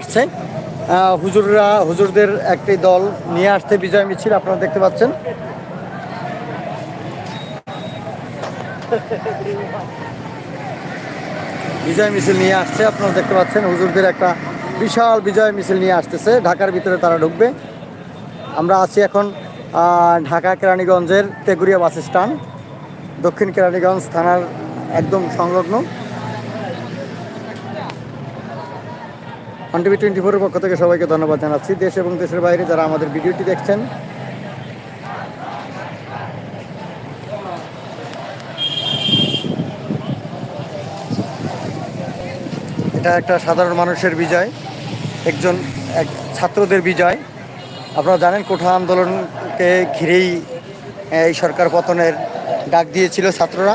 আসছে। হুজুররা, হুজুরদের একটি দল নিয়ে আসছে বিজয় মিছিল, আপনারা দেখতে পাচ্ছেন। বিজয় মিছিল নিয়ে আসছে, আপনারা দেখতে পাচ্ছেন, হুজুরদের একটা বিশাল বিজয় মিছিল নিয়ে আসতেছে। ঢাকার ভিতরে তারা ঢুকবে। আমরা আছি এখন ঢাকা কেরানীগঞ্জের তেগুরিয়া বাস স্ট্যান্ড, দক্ষিণ কেরানীগঞ্জ থানার একদম সংলগ্ন। অন টিভি টোয়েন্টি ফোরের পক্ষ থেকে সবাইকে ধন্যবাদ জানাচ্ছি। দেশ এবং দেশের বাইরে যারা আমাদের ভিডিওটি দেখছেন, এটা একটা সাধারণ মানুষের বিজয়, একজন এক ছাত্রদের বিজয়। আপনারা জানেন কোঠা আন্দোলনকে ঘিরেই এই সরকার পতনের ডাক দিয়েছিল ছাত্ররা।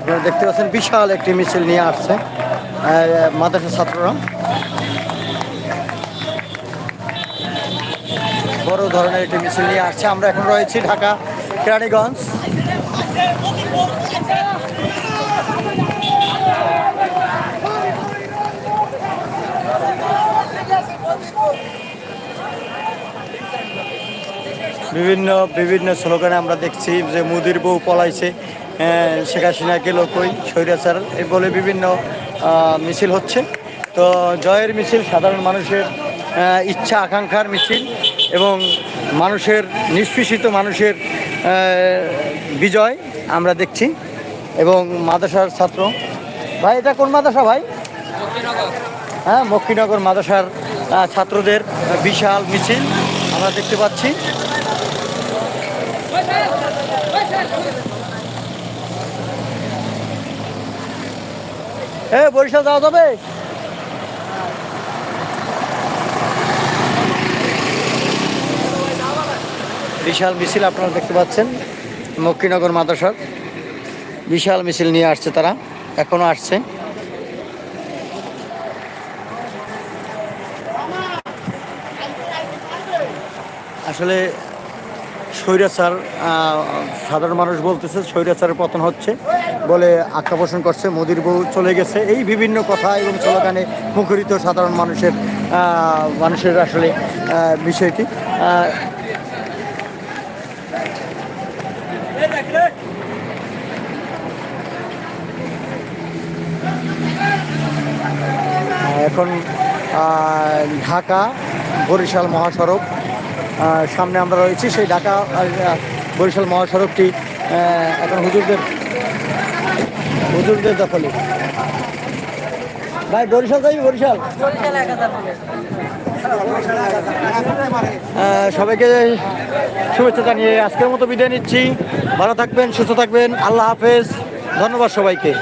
আপনারা দেখতে পাচ্ছেন বিশাল একটি মিছিল নিয়ে আসছে মাদ্রাসা ছাত্ররা। বড় ধরনের একটি মিছিল নিয়ে আসছে। আমরা এখন রয়েছি ঢাকা, কেরানীগঞ্জ। বিভিন্ন বিভিন্ন স্লোগানে আমরা দেখছি যে মুদির বউ পলাইছে আহ, শেখ হাসিনা গেল কই স্বৈরাচার এই বলে বিভিন্ন মিছিল হচ্ছে। তো জয়ের মিছিল সাধারণ মানুষের ইচ্ছা আকাঙ্ক্ষার মিছিল এবং মানুষের নিষ্পেষিত মানুষের বিজয় আমরা দেখছি এবং মাদ্রাসার ছাত্র। ভাই এটা কোন মাদ্রাসা ভাই? হ্যাঁ মক্ষীনগর মাদ্রাসার ছাত্রদের বিশাল মিছিল আমরা দেখতে পাচ্ছি। এ, বরিশাল যাওয়া যাবে? বিশাল মিছিল আপনারা দেখতে পাচ্ছেন, মক্কিনগর মাদ্রাসার। বিশাল মিছিল নিয়ে আসছে তারা, এখনও আসছে। আসলে স্বৈরাচার সাধারণ মানুষ বলতেছে স্বৈরাচারের পতন হচ্ছে। বলে আখ্যা পোষণ করছে, মোদির বউ চলে গেছে। এই বিভিন্ন কথা এবং স্লোগানে মুখরিত সাধারণ মানুষের মানুষের আসলে বিষয়টি। এখন ঢাকা বরিশাল মহাসড়ক সামনে আমরা রয়েছি। সেই ঢাকা বরিশাল মহাসড়কটি এখন হুজুরদের হুজুরদের দখলে ভাই বরিশাল যাই বরিশাল? সবাইকে শুভেচ্ছা জানিয়ে আজকের মতো বিদায় নিচ্ছি। ভালো থাকবেন সুস্থ থাকবেন। আল্লাহ হাফেজ। ধন্যবাদ সবাইকে।